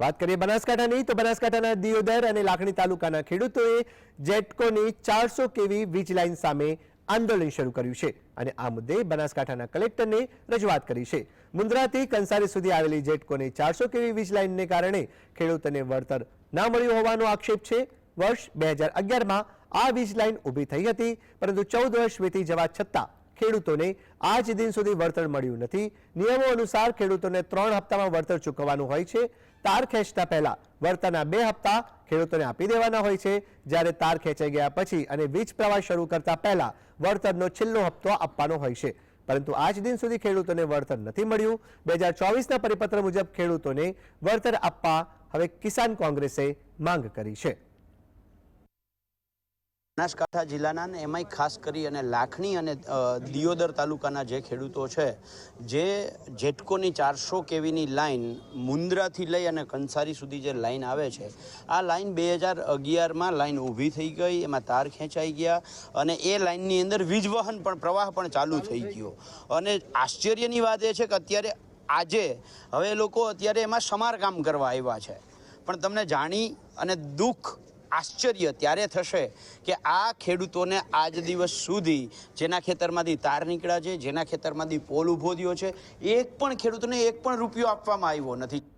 વાત કરીએ બનાસકાંઠાની, તો બનાસકાંઠાના દિયોદર અને લાખણી તાલુકાના ખેડૂતોએ જેટકોની ચારસો કેવી વીજ લાઇન સામે આંદોલન શરૂ કર્યું છે અને આ મુદ્દે બનાસકાંઠાના કલેક્ટરને રજૂઆત કરી છે. મુન્દ્રાથી કંસારી સુધી આવેલી જેટકોની ચારસો કેવી વીજ લાઇનને કારણે ખેડૂતોને વળતર ના મળ્યું હોવાનો આક્ષેપ છે. વર્ષ બે હજાર અગિયારમાં આ વીજ લાઇન ઊભી થઈ હતી, પરંતુ ચૌદ વર્ષ વીતી જવા છતાં ખેડૂતોને આજ દિન સુધી વળતર મળ્યું નથી. નિયમો અનુસાર ખેડૂતોને ત્રણ હપ્તામાં વળતર ચૂકવવાનું હોય છે. તાર ખેંચતા પહેલા વળતરના બે હપ્તા ખેડૂતોને આપી દેવાના હોય છે. જ્યારે તાર ખેંચાઈ ગયા પછી અને વીજ પ્રવાહ શરૂ કરતા પહેલા વળતરનો છેલ્લો હપ્તો આપવાનો હોય છે. પરંતુ આજ દિન સુધી ખેડૂતોને વળતર નથી મળ્યું. બે હજાર ચોવીસના પરિપત્ર મુજબ ખેડૂતોને વળતર આપવા હવે કિસાન કોંગ્રેસે માંગ કરી છે. બનાસકાંઠા જિલ્લાના ને એમાંય ખાસ કરી અને લાખણી અને દિયોદર તાલુકાના જે ખેડૂતો છે, જે જેટકોની ચારસો કેવીની લાઈન મુન્દ્રાથી લઈ અને કંસારી સુધી જે લાઇન આવે છે, આ લાઇન બે હજાર અગિયારમાં લાઇન ઊભી થઈ ગઈ, એમાં તાર ખેંચાઈ ગયા અને એ લાઇનની અંદર વીજવહન પણ, પ્રવાહ પણ ચાલુ થઈ ગયો. અને આશ્ચર્યની વાત એ છે કે અત્યારે આજે, હવે લોકો અત્યારે એમાં સમારકામ કરવા આવ્યા છે. પણ તમને જાણી અને દુઃખ આશ્ચર્ય ત્યારે થશે કે આ ખેડૂતોને આજ દિવસ સુધી જેના ખેતરમાંથી તાર નીકળ્યા છે, જેના ખેતરમાંથી પોલ ઊભો થયો છે, એક પણ ખેડૂતોને એક પણ રૂપિયો આપવામાં આવ્યો નથી.